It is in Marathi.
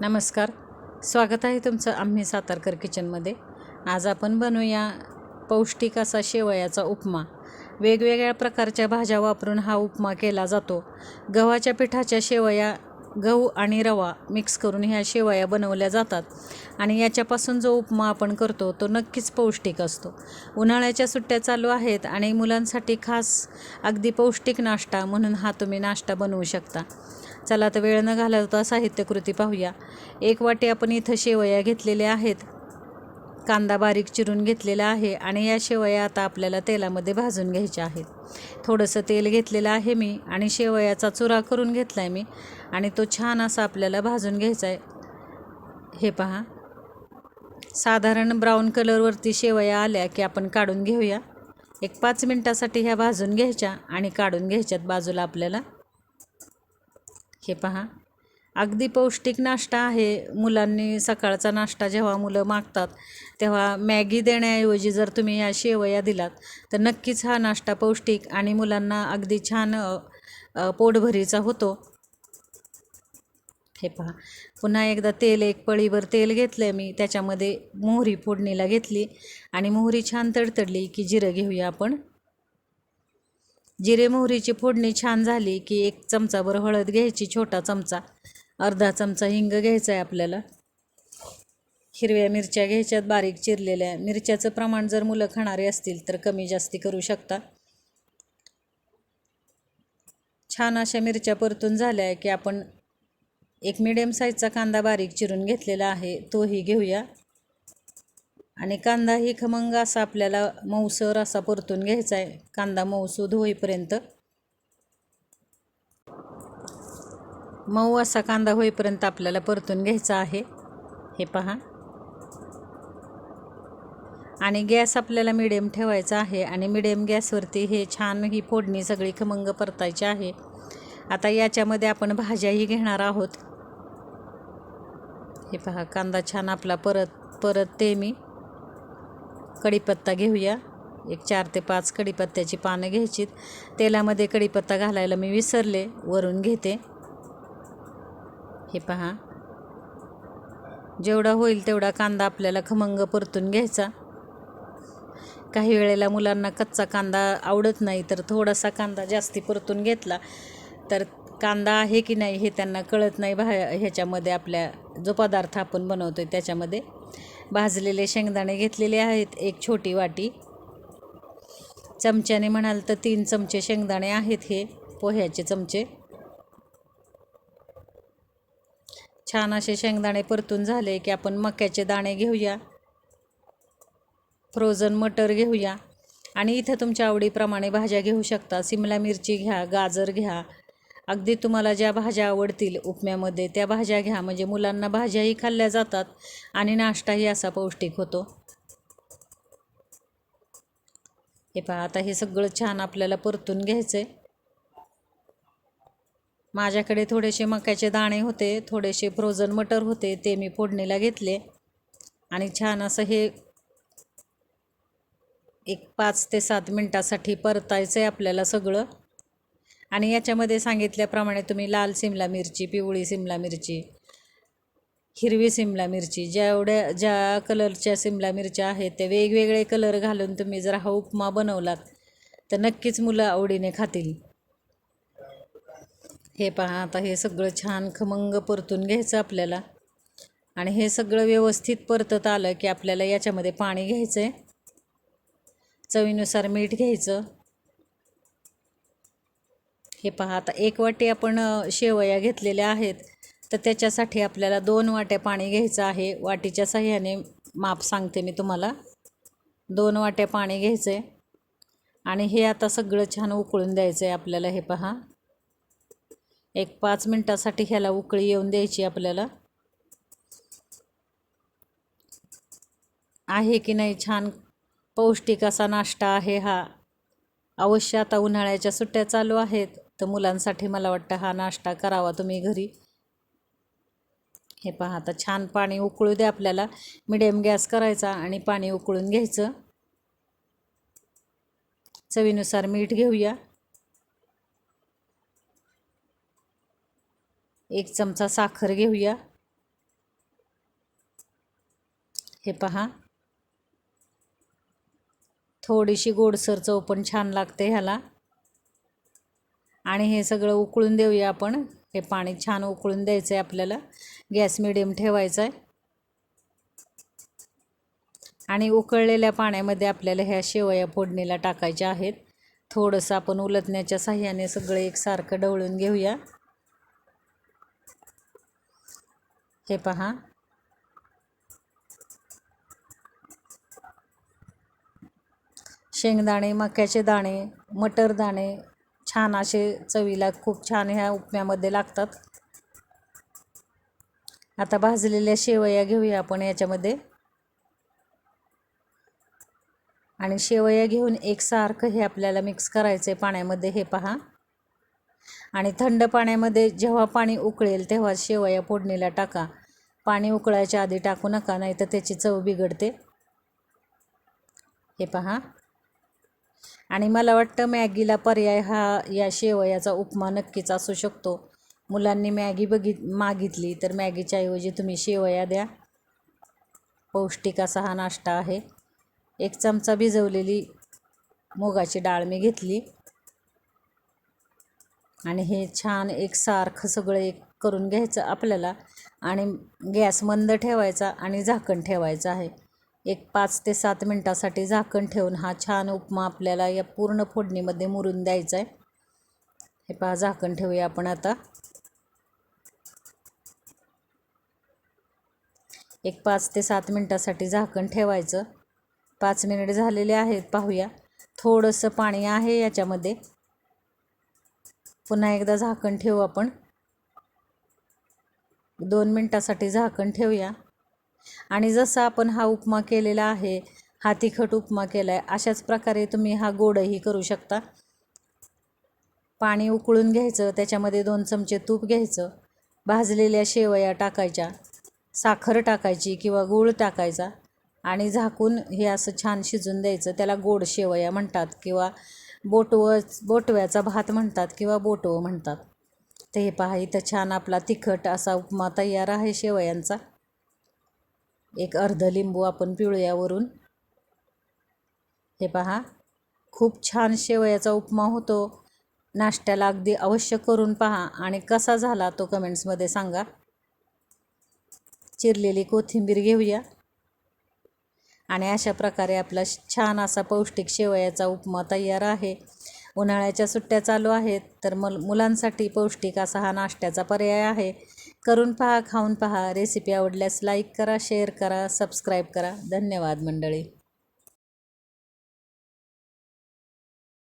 नमस्कार. स्वागत आहे तुमचं आम्ही सातारकर किचनमध्ये. आज आपण बनवूया पौष्टिक असा शेवयाचा उपमा. वेगवेगळ्या प्रकारच्या भाज्या वापरून हा उपमा केला जातो. गव्हाच्या पिठाच्या शेवया गहू आणि रवा मिक्स करून ह्या शेवया बनवल्या जातात. आणि याच्यापासून जो उपमा आपण करतो तो नक्कीच पौष्टिक असतो. उन्हाळ्याच्या सुट्ट्या चालू आहेत आणि मुलांसाठी खास अगदी पौष्टिक नाश्ता म्हणून हा तुम्ही नाश्ता बनवू शकता. चला तर वेळ न घालवता साहित्यकृती पाहूया. एक वाटी आपण इथं शेवया घेतलेल्या आहेत. कांदा बारीक चिरून घेतलेला आहे आणि या शेवया आता आपल्याला तेलामध्ये भाजून घ्यायच्या आहेत. थोडंसं तेल घेतलेलं आहे मी आणि शेवयाचा चुरा करून घेतला आहे मी आणि तो छान असा आपल्याला भाजून घ्यायचा आहे हे पहा. साधारण ब्राऊन कलरवरती शेवया आल्या की आपण काढून घेऊया. एक पाच मिनटासाठी ह्या भाजून घ्यायच्या आणि काढून घ्यायच्यात बाजूला आपल्याला हे पहा. अगदी पौष्टिक नाश्ता आहे. मुलांनी सकाळचा नाश्ता जेव्हा मुलं मागतात तेव्हा मॅगी देण्याऐवजी जर तुम्ही या शेवया दिलात तर नक्कीच हा नाश्ता पौष्टिक आणि मुलांना अगदी छान पोटभरीचा होतो. हे पहा. पुन्हा एकदा तेल एक पळीभर तेल घेतलं मी. त्याच्यामध्ये मोहरी फोडणीला घेतली आणि मोहरी छान तडतडली की जिरं घेऊया आपण. जिरे मोहरीची फोडणी छान झाली की एक चमचाभर हळद घ्यायची छोटा चमचा अर्धा चमचा हिंग घ्यायचा आहे आपल्याला. हिरव्या मिरच्या घ्यायच्यात बारीक चिरलेल्या मिरच्याचं प्रमाण जर मुलं खाणारे असतील तर कमी जास्ती करू शकता. छान अशा मिरच्या परतून झाल्या आहे की आपण एक मिडियम साईजचा कांदा बारीक चिरून घेतलेला आहे तोही घेऊया. आणि कांदा ही खमंग असा आपल्याला मऊसर असा परतून घ्यायचा आहे. कांदा मऊसूद होईपर्यंत. मऊ असा कांदा होईपर्यंत आपल्याला परतून घ्यायचा आहे. हे पहा. आणि गॅस आपल्याला मिडियम ठेवायचा आहे आणि मिडियम गॅसवरती हे छान ही फोडणी सगळी खमंग परतायची आहे. आता याच्यामध्ये आपण भाज्याही घेणार आहोत. हे पहा कांदा छान आपला परत परत ते मी. कढीपत्ता घेऊया. एक चार ते पाच कढीपत्त्याची पानं घ्यायचीत. तेलामध्ये कढीपत्ता घालायला मी विसरले वरून घेते. हे पहा. जेवढा होईल तेवढा कांदा आपल्याला खमंग परतून घ्यायचा. काही वेळेला मुलांना कच्चा कांदा आवडत नाही तर थोडासा कांदा जास्ती परतून घेतला तर कांदा आहे की नाही हे त्यांना कळत नाही. भा ह्याच्यामध्ये आपल्या जो पदार्थ आपण बनवतो आहे त्याच्यामध्ये भाजलेले शेंगदाणे घेतलेले आहेत एक छोटी वाटी. चमच्याने म्हणाल तर तीन चमचे शेंगदाणे आहेत हे पोह्याचे चमचे. छान असे शेंगदाणे परतून झाले की आपण मक्याचे दाणे घेऊया फ्रोझन मटर घेऊया. आणि इथं तुमच्या आवडीप्रमाणे भाज्या घेऊ शकता. सिमला मिरची घ्या गाजर घ्या अगदी तुम्हाला ज्या भाज्या आवडतील उपम्यामध्ये त्या भाज्या घ्या. म्हणजे मुलांना भाज्याही खाल्ल्या जातात आणि नाश्ताही असा पौष्टिक होतो. हे पहा आता हे सगळं छान आपल्याला परतून घ्यायचं आहे माझ्याकडे थोडेसे मक्याचे दाणे होते थोडेसे फ्रोझन मटर होते ते मी फोडणीला घेतले. आणि छान असं हे एक पाच ते सात मिनटासाठी परतायचं आहे आपल्याला सगळं. आणि याच्यामध्ये सांगितल्याप्रमाणे तुम्ही लाल सिमला मिरची पिवळी सिमला मिरची हिरवी सिमला मिरची जेवढ्या ज्या कलरच्या सिमला मिरच्या आहेत त्या वेगवेगळे कलर घालून तुम्ही जर हा उपमा बनवलात तर नक्कीच मुलं आवडीने खातील. हे पहा आता हे सगळं छान खमंग परतून घ्यायचं आपल्याला. आणि हे सगळं व्यवस्थित परतत आलं की आपल्याला याच्यामध्ये पाणी घ्यायचं आहे चवीनुसार मीठ घ्यायचं. हे पहा आता एक वाटी आपण शेवया घेतलेल्या आहेत. तर त्याच्यासाठी आपल्याला दोन वाट्या पाणी घ्यायचं आहे. वाटीच्या सहाय्याने माप सांगते मी तुम्हाला. दोन वाट्या पाणी घ्यायचं आहे आणि हे आता सगळं छान उकळून द्यायचं आहे आपल्याला हे पहा. एक पाच मिनटासाठी ह्याला उकळी येऊन द्यायची आपल्याला. आहे की नाही छान पौष्टिक असा नाश्ता आहे हा. अवश्य आता उन्हाळ्याच्या सुट्ट्या चालू आहेत. तर मुलांसाठी मला वाटतं हा नाश्ता करावा तुम्ही घरी. हे पहा आता छान पाणी उकळू द्या आपल्याला. मिडियम गॅस करायचा आणि पाणी उकळून घ्यायचं. चवीनुसार मीठ घेऊया. एक चमचा साखर घेऊया. हे पहा. थोडीशी गोडसर चव पण छान लागते ह्याला. आणि हे सगळं उकळून देऊया आपण. हे पाणी छान उकळून द्यायचं आहे आपल्याला. गॅस मिडियम ठेवायचा आहे आणि उकळलेल्या पाण्यामध्ये आपल्याला ह्या शेवया फोडणीला टाकायच्या आहेत. थोडंसं आपण उलटण्याच्या साह्याने सगळं एकसारखं ढवळून घेऊया. हे पहा. शेंगदाणे मक्याचे दाणे मटर दाणे छान असे चवीला खूप छान ह्या उपम्यामध्ये लागतात. आता भाजलेल्या शेवया घेऊया आपण याच्यामध्ये. आणि शेवया घेऊन एकसारखं हे आपल्याला मिक्स करायचं आहे पाण्यामध्ये हे पहा. आणि थंड पाण्यामध्ये जेव्हा पाणी उकळेल तेव्हा शेवया फोडणीला टाका. पाणी उकळायच्या आधी टाकू नका नाही तर त्याची चव बिघडते. हे पहा. आणि मला वाटतं मॅगीला पर्याय हा या शेवयाचा उपमा नक्कीच असू शकतो. मुलांनी मॅगी बघित मागितली तर मॅगीच्या ऐवजी तुम्ही शेवया द्या. पौष्टिक असा हा नाश्ता आहे. एक चमचा भिजवलेली मुगाची डाळ मी घेतली. आणि हे छान एक सारखं सगळं एक करून घ्यायचं आपल्याला आणि गॅस मंद ठेवायचा आणि झाकण ठेवायचं आहे. एक पाच ते सात मिनटासाठी झाकण ठेवून हा छान उपमा आपल्याला या पूर्ण फोडणीमध्ये मुरून द्यायचा आहे. हे पहा झाकण ठेवूया आपण आता. एक पाच ते सात मिनटासाठी झाकण ठेवायचं. पाच मिनिट झालेले आहेत पाहूया. थोडंसं पाणी आहे याच्यामध्ये. पुन्हा एकदा झाकण ठेवू आपण. दोन मिनटासाठी झाकण ठेवूया. आणि जसं आपण हा उपमा केलेला आहे हा तिखट उपमा केला आहे अशाच प्रकारे तुम्ही हा गोडही करू शकता. पाणी उकळून घ्यायचं त्याच्यामध्ये दोन चमचे तूप घ्यायचं भाजलेल्या शेवया टाकायच्या साखर टाकायची किंवा गूळ टाकायचा आणि झाकून हे असं छान शिजून द्यायचं. त्याला गोड शेवया म्हणतात किंवा बोटवं बोटव्याचा भात म्हणतात किंवा बोटवं म्हणतात. तर हे पहा इथं छान आपला तिखट असा उपमा तयार आहे शेवयांचा. एक अर्ध लिंबू आपण पिळूयावरून हे पहा खूप छान शेवयाचा उपमा होतो. नाश्त्याला अगदी अवश्य करून पहा आणि कसा झाला तो कमेंट्समध्ये सांगा. चिरलेली कोथिंबीर घेऊया. आणि अशा प्रकारे आपला छान असा पौष्टिक शेवयाचा उपमा तयार आहे. उन्हाळ्याच्या सुट्ट्या चालू आहेत तर मल मुलांसाठी पौष्टिक असा हा नाश्त्याचा पर्याय आहे. करून पहा खाऊन पहा. रेसिपी आवडल्यास लाईक करा शेअर करा सबस्क्राईब करा. धन्यवाद मंडळी.